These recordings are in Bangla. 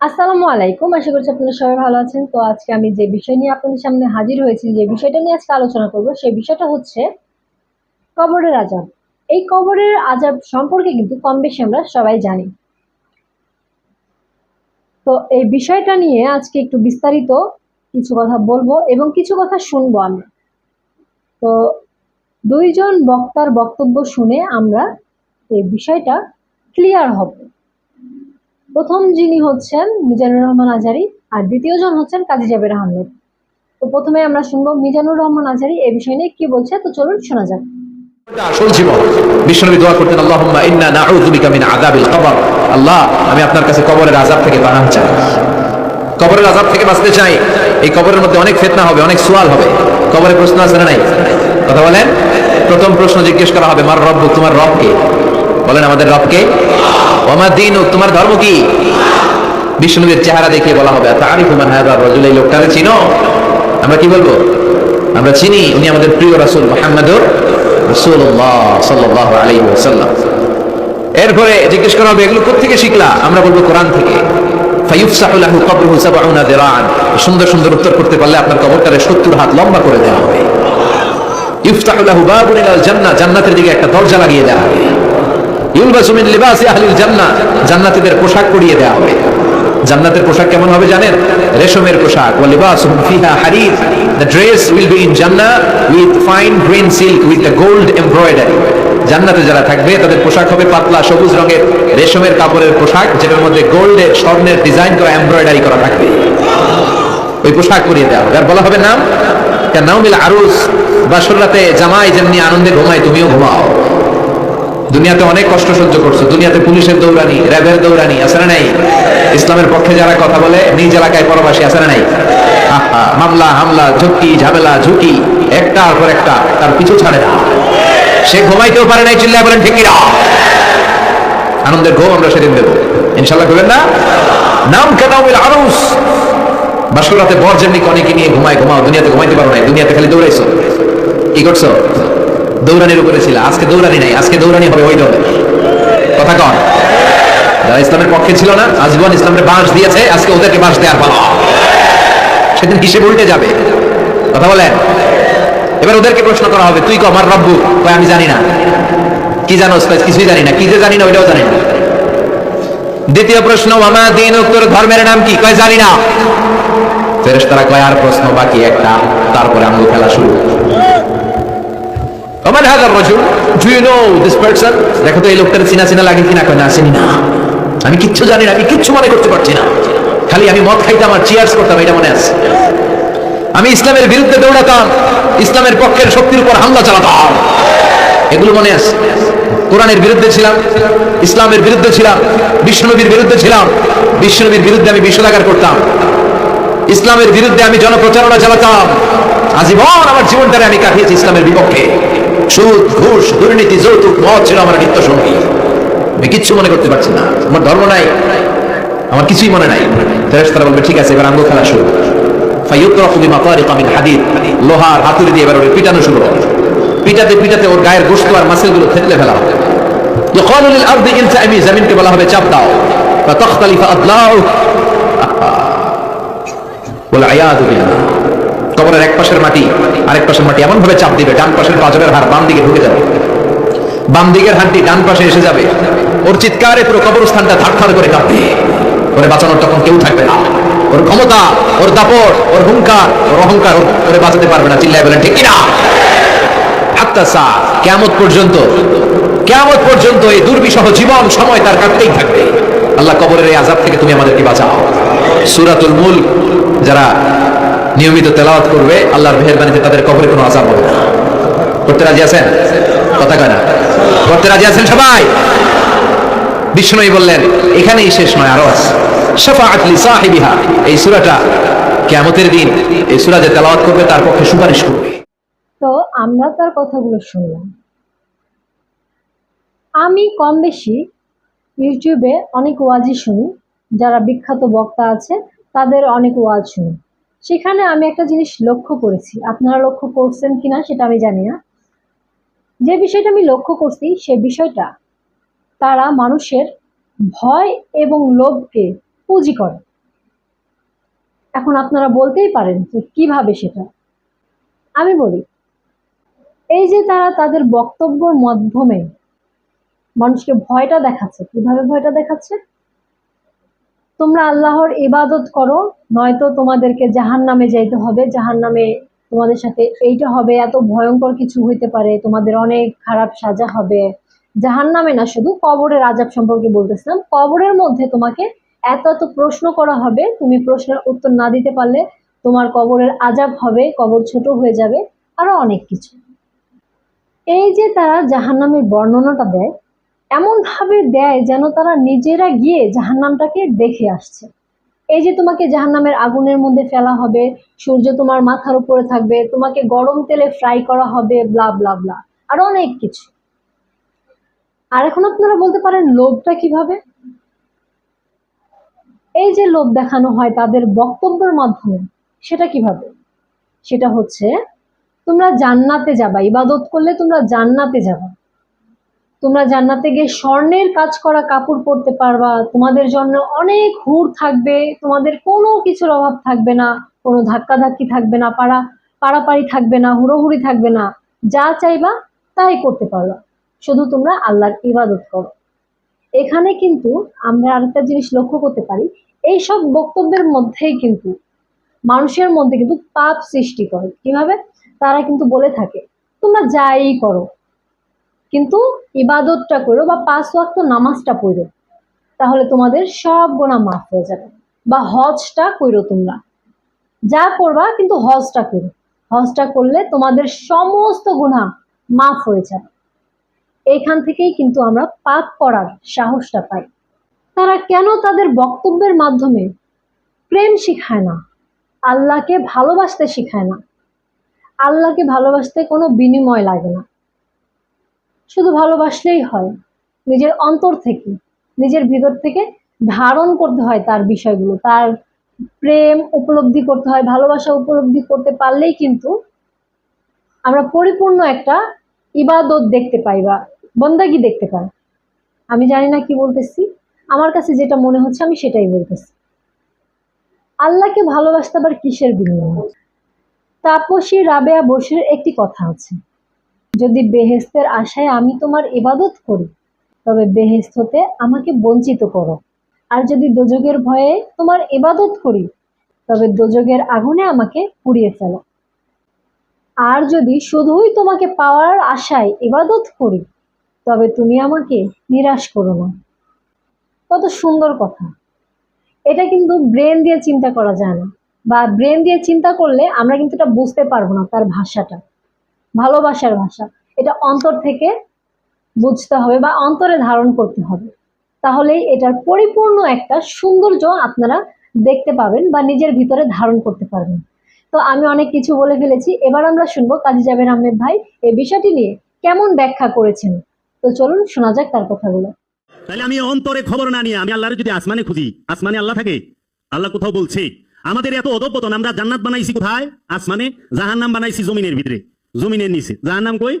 আসসালামু আলাইকুম, আশা করছি আপনারা সবাই ভালো আছেন। তো আজকে আমি যে বিষয় নিয়ে আপনাদের সামনে হাজির হয়েছি, যে বিষয়টা নিয়ে আজকে আলোচনা করব, সেই বিষয়টা হচ্ছে কবরের আজাব এই কবরের আজাব সম্পর্কে কিন্তু কম বেশি আমরা সবাই জানি। তো এই বিষয়টা নিয়ে আজকে একটু বিস্তারিত কিছু কথা বলব এবং কিছু কথা শুনব আমরা। তো দুইজন বক্তার বক্তব্য শুনে আমরা এই বিষয়টা ক্লিয়ার হব। প্রথম যিনি হচ্ছেন মিজানুর রহমান আজারি, আর দ্বিতীয়জন হচ্ছেন কাজী জাবের আহমেদ। তো প্রথমে আমরা শুনব মিজানুর রহমান আজারি এ বিষয় নিয়ে কি বলছে, তো চলুন শোনা যাক। আসল জীবন। বিশ্বনবী দোয়া করতেন, আল্লাহুম্মা ইন্না নাউযু বিকা মিন আযাবিল কবর। আল্লাহ, আমি আপনার কাছে কবরের আযাব থেকে পানাহ চাই। কবরের আযাব থেকে বাঁচতে চাই। এই কবরের মধ্যে অনেক ফিতনা হবে, অনেক সুয়াল হবে। কবরে প্রশ্ন আছে নাই? কথা বলেন? প্রথম প্রশ্ন জিজ্ঞেস করা হবে, মার রব্বু তোমার রব কে? বলেন, আমাদের রব কে? ওমা দিন, তোমার ধর্ম কি? বিষ্ণুবীর চেহারা দেখে বলা হবে তারিফু মান হাযা রাজুল এই লোকটারে চিনো? আমরা কি বলব? আমরা চিনি, উনি আমাদের প্রিয় রাসূল সাল্লাল্লাহু আলাইহি ওয়াসাল্লাম। এরপরে জিজ্ঞেস করা হবে, এগুলো কোথেকে শিখলা? আমরা বলব কোরআন থেকে। সুন্দর সুন্দর উত্তর করতে পারলে আপনার কবরটারে 70 হাত লম্বা করে দেওয়া হবে। ইফতাহু লাহু বাবুন ইলাল জান্নাহ, জান্নাতের দিকে একটা দরজা লাগিয়ে দেওয়া হবে। জান্নাতীদের পোশাক পরিয়ে দেওয়া হবে। জান্নাতের পোশাক কেমন হবে জানেন? রেশমের পোশাক। বি গোল্ড জান্নাতে যারা থাকবে, তাদের পোশাক হবে পাতলা সবুজ রঙের। রেশমের কাপড়ের পোশাক, যেটার মধ্যে গোল্ডের স্বর্ণের ডিজাইন করা এমব্রয়ডারি করা থাকবে। ওই পোশাক পরিয়ে দেওয়া হবে। আর বলা হবে নাম? কেন? নাউমিল আরুস বাসর রাতে জামাই যেমনি আনন্দে ঘুমায়, তুমিও ঘুমাও। দুনিয়াতে অনেক কষ্ট সহ্য করছ। দুনিয়াতে পুলিশের দৌড়ানি, র্যাবের দৌড়ানি, আছে না নাই? ইসলামের পক্ষে যারা কথা বলে, নিজ এলাকায় পরবাসী, আছে না নাই? মামলা, হামলা, ঝুঁকি, ঝামেলা, ঝুঁকি, একটার পর একটা, তার পিছু ছাড়ে না। সে ঘুমাইতেও পারে নাই, চিল্লায় বলেন, ঠিক কিনা? আনন্দের ঘুম আমরা সেদিন দেবো। ইনশাল্লাহ করবেন না? নাম কেন আরুস? বাসুরাতে বর যেমনি অনেকে নিয়ে ঘুমায়, ঘুমাও, দুনিয়াতে ঘুমাইতে পারো নাই, দুনিয়াতে খালি দৌড়াইছো। কি করছ? দৌড়ানির উপরে ছিল। আজকে দৌড়ানি নাই, আজকে দৌড়ানি হবে ওই দলে। কথা কন। যারা ইসলামের পক্ষে ছিল না আজীবন ইসলামের বাঁশ দিয়েছে, আজকে ওদেরকে বাঁশ দেওয়ার পালা। সেদিন হিসেব উল্টে যাবে। কথা বলেন। এবার ওদেরকে প্রশ্ন করা হবে, তুই কমার রব্বু? কয়, আমি জানি না। কি জানো কিছুই জানি না। কি যে জানি না, ওইটাও জানি না। দ্বিতীয় প্রশ্ন মামা দিন উত্তর ধর্মের নাম কি? কয়, জানি না। ফেরেশতারা কয়, আর প্রশ্ন বাকি একটা, তারপরে আমগো খেলা শুরু। ওমান হাজার রজুল do you know this person দেখো তো এই লোকটার চিনা চিনা লাগে কিনা কয়, না না। আমি কিচ্ছু জানি না, আমি কিচ্ছু মনে করতে পারছি না। খালি আমি মদ খাইতাম আর চিয়ার্স করতাম, এটা মনে আছে। আমি ইসলামের বিরুদ্ধে দৌড়াতাম, ইসলামের পক্ষের শক্তির উপর হামলা চালাতাম। এগুলো মনে আছে। কোরআনের বিরুদ্ধে ছিলাম, ইসলামের বিরুদ্ধে ছিলাম বিষ্ণুনবীর বিরুদ্ধে ছিলাম বিষ্ণুনবীর বিরুদ্ধে আমি বিষোদাগার করতাম। ইসলামের বিরুদ্ধে আমি জনপ্রচারণা চালাতাম। আজীবন আমার জীবনটারে আমি কাটিয়েছি ইসলামের বিপক্ষে। সুদ, ঘুষ, দুর্নীতি, যৌতুক মত ছিল আমার নিত্য সঙ্গী। আমি কিচ্ছু মনে করতে পারছি না। আমার ধর্ম নাই। আমার কিছুই মনে নাই। তারা বলবে, ঠিক আছে, এবার আঙ্গুল খেলা শুরু। লোহার হাতুড়ি দিয়ে এবার শুরু ওর গায়ের বলা হবে, চাপ দাও। বলে কবরের এক পাশের মাটি, আরেক পাশের মাটি এমন ভাবে চাপ দিবে, ডান পাশের পাঁজরের হাড় বাম দিকে ঢুকে যাবে। বাম দিকের হাড়টি ডান পাশে এসে যাবে। ওর চিৎকারে পুরো কবরস্থানটা থারথার করে কাঁপবে। ওরে বাঁচানোর তখন কেউ থাকবে না। ওর ক্ষমতা, ওর দাপট, ওর হুঙ্কার ওর অহংকার ওর- বাঁচাতে পারবে না। চিল্লায় বলেন, ঠিক কিনা? আত্মাসা কেমত পর্যন্ত কেমত পর্যন্ত এই দুর্বিষহ জীবন, সময় তার কাটতেই থাকবে। আল্লাহ কবরের এই আজাব থেকে তুমি আমাদেরকে বাঁচাও। সুরাতুল মুল যারা নিয়মিত তেলাওয়াত করবে, আল্লাহর মেহেরবানিতে তাদের কবরে কোনো আজাব হবে করতে রাজি আছেন? কথা কয় না। করতে রাজি আছেন সবাই? বিষ্ণুই বললেন, এখানেই শেষ নয়, আরও আছে। শাফাআত লি সাহিবিহা। এই সূরাটা কিয়ামতের দিন, এই সূরা যে তেলাওয়াত করবে তার পক্ষে সুপারিশ করবে। তো আমরা তার কথাগুলো শুনলাম। আমি কম বেশি ইউটিউবে অনেক ওয়াজই শুনি। যারা বিখ্যাত বক্তা আছে, তাদের অনেক ওয়াজ শুনি। সেখানে আমি একটা জিনিস লক্ষ্য করেছি। আপনারা লক্ষ্য করছেন কিনা সেটা আমি জানি না। যে বিষয়টা আমি লক্ষ্য করছি, সে বিষয়টা তারা মানুষের ভয় এবং লোভকে পুঁজি করে। এখন আপনারা বলতেই পারেন যে কীভাবে সেটা। আমি বলি, এই যে তারা তাদের বক্তব্যর মাধ্যমে মানুষকে ভয়টা দেখাচ্ছে, কীভাবে ভয়টা দেখাচ্ছে? তোমরা আল্লাহর ইবাদত করো, নয়তো তোমাদেরকে জাহান নামে যাইতে হবে। জাহান নামে তোমাদের সাথে এইটা হবে, এত ভয়ঙ্কর কিছু হইতে পারে, তোমাদের অনেক খারাপ সাজা হবে। জাহান নামে না, শুধু কবরের আজাব সম্পর্কে বলতেছিলাম। কবরের মধ্যে তোমাকে এত এত প্রশ্ন করা হবে, তুমি প্রশ্নের উত্তর না দিতে পারলে তোমার কবরের আজাব হবে, কবর ছোট হয়ে যাবে, আরও অনেক কিছু। এই যে তারা জাহান্নামের বর্ণনাটা দেয় এমন ভাবে দেয় যেন তারা নিজেরা গিয়ে জাহান্নামটাকে দেখে আসছে। এই যে তোমাকে জাহান্নামের আগুনের মধ্যে ফেলা হবে, সূর্য তোমার মাথার উপরে থাকবে, তোমাকে গরম তেলে ফ্রাই করা হবে ব্লা ব্লা ব্লা আরও অনেক কিছু। আর এখন আপনারা বলতে পারেন লোভটা কীভাবে? এই যে লোভ দেখানো হয় তাদের বক্তব্যের মাধ্যমে, সেটা কীভাবে? সেটা হচ্ছে, তোমরা জান্নাতে যাবা, ইবাদত করলে তোমরা জান্নাতে যাবা। তোমরা জান্নাতে গিয়ে স্বর্ণের কাজ করা কাপড় পরতে পারবা, তোমাদের জন্য অনেক হুর থাকবে, তোমাদের কোনো কিছুর অভাব থাকবে না, কোনো ধাক্কাধাক্কি থাকবে না পাড়া পাড়াপাড়ি থাকবে না, হুড়োহুড়ি থাকবে না, যা চাইবা তাই করতে পারবা। শুধু তোমরা আল্লাহর ইবাদত করো। এখানে কিন্তু আমরা আরেকটা জিনিস লক্ষ্য করতে পারি এই সব বক্তব্যের মধ্যেই কিন্তু, মানুষের মধ্যে কিন্তু পাপ সৃষ্টি করে। কীভাবে? তারা কিন্তু বলে থাকে, তোমরা যাই করো কিন্তু ইবাদতটা করো বা পাঁচ ওয়াক্ত নামাজটা পড়ো, তাহলে তোমাদের সব গোনা মাফ হয়ে যাবে বা হজটা করো তোমরা। যা করবা কিন্তু হজটা করো। হজটা করলে তোমাদের সমস্ত গুণা মাফ হয়ে যাবে। এখান থেকেই কিন্তু আমরা পাপ করার সাহসটা পাই। তারা কেন তাদের বক্তব্যের মাধ্যমে প্রেম শিখায় না, আল্লাহকে ভালোবাসতে শিখায় না? আল্লাহকে ভালোবাসতে কোনো বিনিময় লাগে না। শুধু ভালোবাসলেই হয়। নিজের অন্তর থেকে, নিজের ভিতর থেকে ধারণ করতে হয় তার বিষয়গুলো। তার প্রেম উপলব্ধি করতে হয়, ভালোবাসা উপলব্ধি করতে পারলেই কিন্তু আমরা পরিপূর্ণ একটা ইবাদত দেখতে পাই বা বন্দাগি দেখতে পাই। আমি জানি না কি বলতেছি। আমার কাছে যেটা মনে হচ্ছে আমি সেটাই বলতেছি। আল্লাহকে ভালোবাসতে আবার কিসের বিনিময়? তাপসী রাবেয়া বসির একটি কথা আছে। যদি বেহেস্তের আশায় আমি তোমার ইবাদত করি, তবে বেহেস্ত হতে আমাকে বঞ্চিত করো। আর যদি দোজগের ভয়ে তোমার ইবাদত করি, তবে দোজগের আগুনে আমাকে পুড়িয়ে ফেলো। আর যদি শুধুই তোমাকে পাওয়ার আশায় ইবাদত করি, তবে তুমি আমাকে নিরাশ করো না। কত সুন্দর কথা। এটা কিন্তু ব্রেন দিয়ে চিন্তা করা যায় না, বা ব্রেন দিয়ে চিন্তা করলে আমরা কিন্তু এটা বুঝতে পারব না তার ভাষাটা। ভালোবাসার ভাষা। এটা অন্তর থেকে বুঝতে হবে বা অন্তরে ধারণ করতে হবে। তাহলেই এটার পরিপূর্ণ একটা সৌন্দর্য আপনারা দেখতে পাবেন বা নিজের ভিতরে ধারণ করতে পারবেন। তো আমি অনেক কিছু বলে ফেলেছি। এবার আমরা শুনব কাজী জাবের আহমেদ ভাই এই বিষয়টি নিয়ে কেমন ব্যাখ্যা করেছেন। তো চলুন শোনা যাক তার কথাগুলো। তাহলে আমি অন্তরে খবর না নিয়ে আমি আল্লাহর যদি আসমানে খুঁজি, আসমানে আল্লাহ থাকে? আল্লাহ কোথাও বলছে? আমাদের এত অধপতন, আমরা জান্নাত বানাইছি কোথায়? আসমানে জাহান্নাম বানাইছি জমিনের ভিতরে। জমিনের নিচে। জাহান্নাম কই?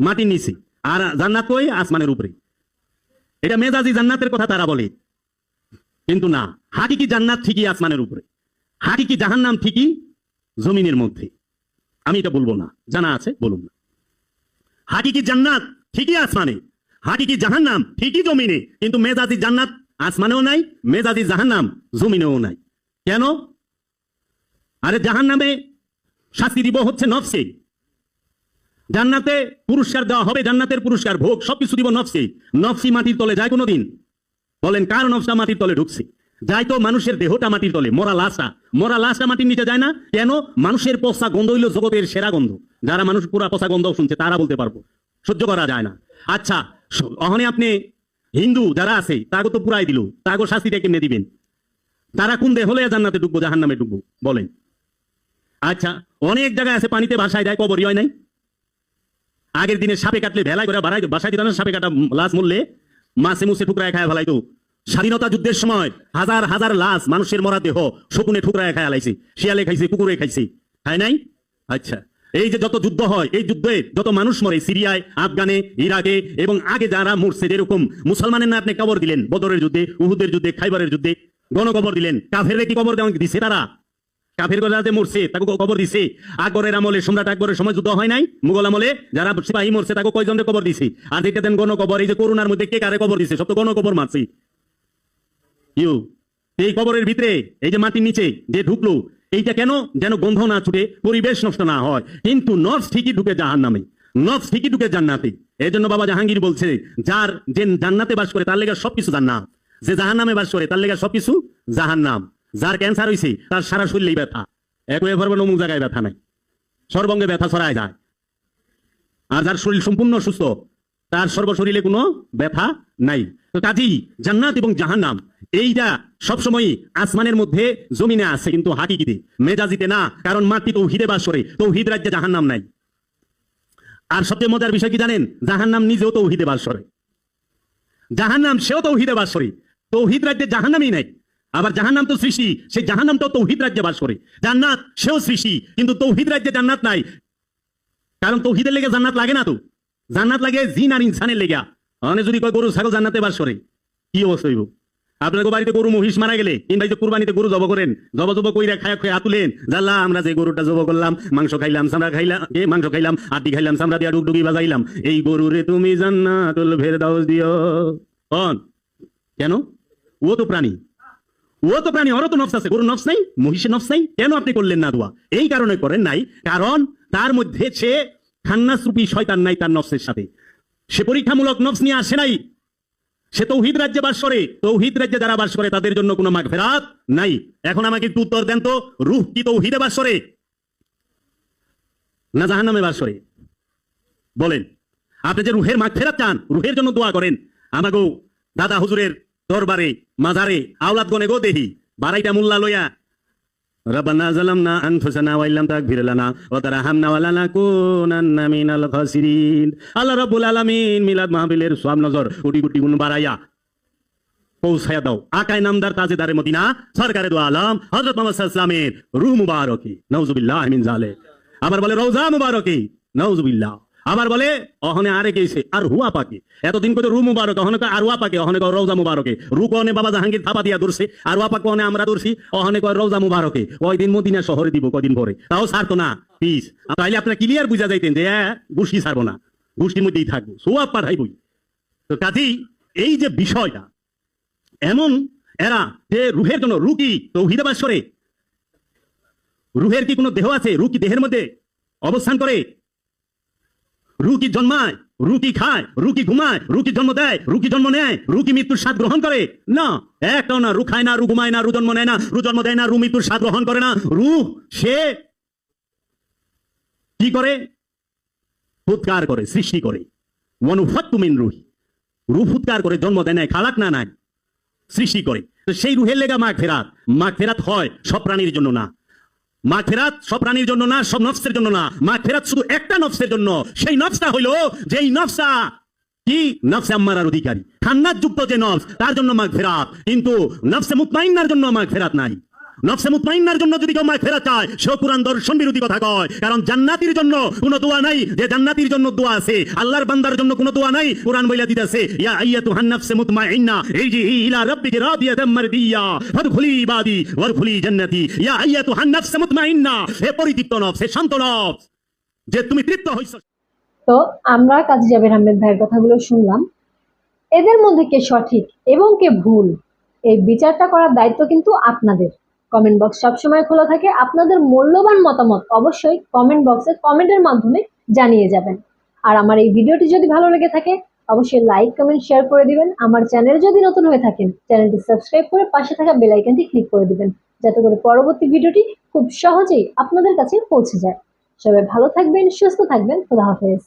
মাটির নিচে। আর জান্নাত কই? আসমানের উপরে। এটা মেজাজি জান্নাতের কথা তারা বলে। কিন্তু না, হাকিকি জান্নাত ঠিকই আসমানের উপরে। হাকিকি জাহান্নাম ঠিকই জমিনের মধ্যে। আমি এটা বলব না। জানা আছে? বলুন না। হাকিকি জান্নাত ঠিকই আসমানে। হাকিকি জাহান্নাম ঠিকই জমিনে। কিন্তু মেজাজি জান্নাত আসমানেও নাই, মেজাজি জাহান্নাম জমিনেও নাই। কেন? আরে জাহান্নামে শাস্তি দিব হচ্ছে নফসে। জান্নাতে পুরস্কার দেওয়া হবে, জান্নাতের পুরস্কার, ভোগ, সবকিছু দিব নফসে। নফসি মাটির তলে যায় কোনোদিন? বলেন, কার নফসা মাটির তলে ঢুকছে? যাই তো মানুষের দেহটা মাটির তলে, মরা লাশটা মরা লাশটা মাটির নিচে যায় না? কেন? মানুষের পচা গন্ধ হইল জগতের সেরা গন্ধ। যারা মানুষ পুরা পচা গন্ধ শুনছে, তারা বলতে পারব, সহ্য করা যায় না। আচ্ছা অহনে আপনি হিন্দু যারা আছে তাকে তো পুরাই দিল তাকে শাস্তিটা কেমনে দিবেন। তারা কোন দেহ হলে জান্নাতে ডুববো জাহান নামে ডুববো বলেন। আচ্ছা অনেক জায়গায় আছে, পানিতে ভাসায় দেয়, কবরই হয় নাই? আগের দিনে সাপে কাটলে ভেলায় করে বাড়াই বাসায় দিত সাপে কাটা লাশ মরলে? মাছে মুছে ঠুকরায় খায় ফেলাইতো। স্বাধীনতা যুদ্ধের সময় হাজার হাজার লাশ মানুষের মরা দেহ শকুনে ঠুকরায় খায় লাইছে, শিয়ালে খাইছে, কুকুরে খাইছে। খায় নাই? আচ্ছা এই যে যত যুদ্ধ হয়, এই যুদ্ধে যত মানুষ মরে, সিরিয়ায়, আফগানে, ইরাকে এবং আগে যারা মরছে, যেরকম মুসলমানের না আপনি কবর দিলেন, বদরের যুদ্ধে, উহুদের যুদ্ধে, খাইবারের যুদ্ধে, গণকবর দিলেন কাফের কি কবর দিছে তারা? কাফের যে মরছে, তাকে কবর দিছে। আকবরের আমলে সম্রাট আকবরের সময় যুদ্ধ হয় নাই? মুঘল আমলে যারা সিপাহী মরছে, তাকে কয়জনের কবর দিছে? আর যেটা দেন গণ কবর এই যে করোনার মধ্যে কে কারে কবর দিছে? সব তো গণ কবর মারছে। ইউ, এই কবরের ভিতরে, এই যে মাটির নিচে যে ঢুকলো, এইটা কেন যেন গন্ধ না ছুটে, পরিবেশ নষ্ট না হয়? কিন্তু নফস ঠিকই ঢুকে জাহান নামে নফস ঠিকই ঢুকে জান্নাতে। এই জন্য বাবা জাহাঙ্গীর বলছে, যার যে জান্নাতে বাস করে, তার লেগে সবকিছু জান্নাত। যে জাহান নামে বাস করে, তার লেগে সবকিছু জাহান নাম যার ক্যান্সার হয়েছে তার সারা শরীরেই ব্যথা। এক হয়ে পারবেন অমুক জায়গায় ব্যথা নাই। সর্বঙ্গে ব্যথা ছড়ায় যায়। আর যার শরীর সম্পূর্ণ সুস্থ তার সর্বশরীরে কোনো ব্যথা নাই। তো কাজেই জান্নাত এবং জাহান্নাম, এইটা সবসময় আসমানের মধ্যে জমিনে আছে, কিন্তু হাকিকিতে মেজাজিতে না, কারণ মাটি তো হিদে বাস করে। তো হিদ রাজ্যে জাহান্নাম নাই। আর সবচেয়ে মজার বিষয় কি জানেন? জাহান্নাম নিজেও তো হিদে বাস করে। জাহান্নাম সেও তো হিদে বাস করে। তৌহিদ রাজ্যে জাহান্নামই নাই। আবার জাহান্নাম তো সৃষ্টি, সেই তো তৌহিদ রাজ্যে বাস করে। জান্নাত, সেও সৃষ্টি, কিন্তু তৌহিদ রাজ্যে জান্নাত নাই। কারণ তৌহিদের লেগে জান্নাত লাগে না তো। জান্নাত লাগে জিন আর ইনসানের লেগে। মানে যদি কয় গরু, ছাগল জান্নাতে বাস করে, কি অবস্থা হইব? আপনাকে বাড়িতে গরু, মহিষ মারা গেলে, কিংবা যে কুরবানিতে গরু জব করেন, জব জব কইরা খায়া খায়া আতুলেন জাল্লা, আমরা যে গরুটা জব করলাম, মাংস খাইলাম, চামড়া খাইলাম এ, মাংস খাইলাম, আটি খাইলাম, চামড়া দিয়া ডুগডুগি বাজাইলাম, এই গরুরে তুমি জান্নাতুল দিও। কন কেন? ও তো প্রাণী। ও তো প্রাণী, ওরও তো নফস আছে। গরু নফস নাই, মহিষের নফস নাই, কেন আপনি করলেন না দোয়া? এই কারণে করেন নাই, কারণ তার মধ্যে সে খান্নাসরূপী শয়তান নাই তার নফসের সাথে। সে পরীক্ষামূলক নফস নিয়ে আসে নাই। সে তৌহিদ রাজ্যে বাস করে। তৌহিদ রাজ্যে যারা বাস করে, তাদের জন্য কোনো মাঘ ফেরাত নাই। এখন আমাকে একটু উত্তর দেন তো রুহ কি তৌহিদে বাস করে? না জাহান্নামে বাস করে? বলেন। আপনি যে রুহের মাগফেরাত চান, রুহের জন্য দোয়া করেন। আমাগো দাদা হুজুরের দরবারে মাজারে আওলাদ গনে গো দেহি বারাইটা মুল্লা লইয়া ربنا ظلمنا انفسنا وان لم تغفر لنا وترحمنا ولنكونن من الخاسرين আল্লাহ রাব্বুল আলামিন মিলাদ মাহফিলের সওয়াব নজর কোটি কোটি গুণ বাড়াইয়া পৌঁছায়া দাও আকায় নামদার তাজেদারে মদিনা সরকারে দো আলম হযরত মুহাম্মদ সাল্লাল্লাহু আলাইহি ওয়াসাল্লামের রূহ মুবারকি নাউজুবিল্লাহ মিন জালিক আবার বলে রওজা মুবারকি নাউজুবিল্লাহ আবার বলে, অহনে আরে গেছে আর হুয়া পাকে? এতদিন করে রু মুবারক, অহনে কয় আর হুয়া পাকে? অহনে কয় রওজা মুবারকে? রু কনে বাবা জাহাঙ্গীর থাপা দিয়া দূরছে আর হুয়া পাকে অনে আমরা দূরছি অহনে কয় রওজা মুবারকে? ওই দিন মদিনা শহরে দিব কদিন পরে? তাও ছাড়তো না পিস তাইলে আপনার ক্লিয়ার বুঝা যাইতেন যে হ্যাঁ গুষ্টি ছাড়বো না গুষ্টির মধ্যেই থাকব, সোয়াব পাঠাইবই তো কাজেই এই যে বিষয়টা, এমন এরা যে রুহের জন্য, রু কি তৌহিদে করে? রুহের কি কোনো দেহ আছে? রু কি দেহের মধ্যে অবস্থান করে? রু কি জন্মায় রু কি খায় রু কি ঘুমায় রু কি জন্ম দেয় রু কি জন্ম নেয় রু কি মৃত্যুর স্বাদ গ্রহণ করে। না একটাও না, রু খায় না, রু ঘুমায় না, রু জন্ম নেয় না, রু জন্ম দেয় না, রু মৃত্যুর স্বাদ গ্রহণ করে না। রু, সে কি করে? ফুৎকার করে, সৃষ্টি করে। অনুফাত্তুমিন রুহি। রু ফুৎকার করে, জন্ম দেয় নাই, খালাক না নাই, সৃষ্টি করে। সেই রুহের লেগা মাঘ ফেরাত। মাঘ ফেরাত হয় সব প্রাণীর জন্য না। মাঘ ফেরাত সব প্রাণীর জন্য না, সব নফসের জন্য না। মাঘ ফেরাত শুধু একটা নফসের জন্য। সেই নফসটা হইল যেই নফসা কি? নফসে আম্মারার অধিকারী। ঠান্ডার যুক্ত যে নফস, তার জন্য মাঘ ফেরাত। কিন্তু নফসে মুতমাইন্নার জন্য মাঘ ফেরাত নাই। নফসে মুতমাইন্নার জন্য যদি কেউ মাঘ ফেরাত চায়, সেও কোরআন দর্শন বিরোধী কথা কয়। কারণ জান্নাতির জন্য কোনো দোয়া নাই, যে জান্নাতির জন্য দোয়া আছে, আল্লাহর বান্দার জন্য কোনো দোয়া নাই, কোরআন বইলা দিতেছে, ইয়া আইয়াতুহান নাফসে মুতমাইন্না ইরজিই ইলা রাব্বিকি রাদিয়াতাম মারদিয়া, ফাদখুলি ইবাদি ওয়াদখুলি জান্নাতি। ইয়া আইয়াতুহান নাফসে মুতমাইন্না, হে পরিতৃপ্ত নফস, হে শান্ত নফস, যে তুমি তৃপ্ত হইছো। তো আমরা কাজী জাবের আহমেদ ভাইয়ের কথাগুলো শুনলাম। এদের মধ্যে কে সঠিক এবং কে ভুল, এই বিচারটা করার দায়িত্ব কিন্তু আপনাদের। কমেন্ট বক্স সবসময় খোলা থাকে। আপনাদের মূল্যবান মতামত অবশ্যই কমেন্ট বক্সে কমেন্টের মাধ্যমে জানিয়ে যাবেন। আর আমার এই ভিডিওটি যদি ভালো লেগে থাকে, অবশ্যই লাইক কমেন্ট শেয়ার করে দিবেন। আমার চ্যানেল যদি নতুন হয়ে থাকেন চ্যানেলটি সাবস্ক্রাইব করে পাশে থাকা বেল আইকনটি ক্লিক করে দিবেন, যাতে করে পরবর্তী ভিডিওটি খুব সহজেই আপনাদের কাছে পৌঁছে যায়। সবাই ভালো থাকবেন, সুস্থ থাকবেন, খোদা হাফেজ।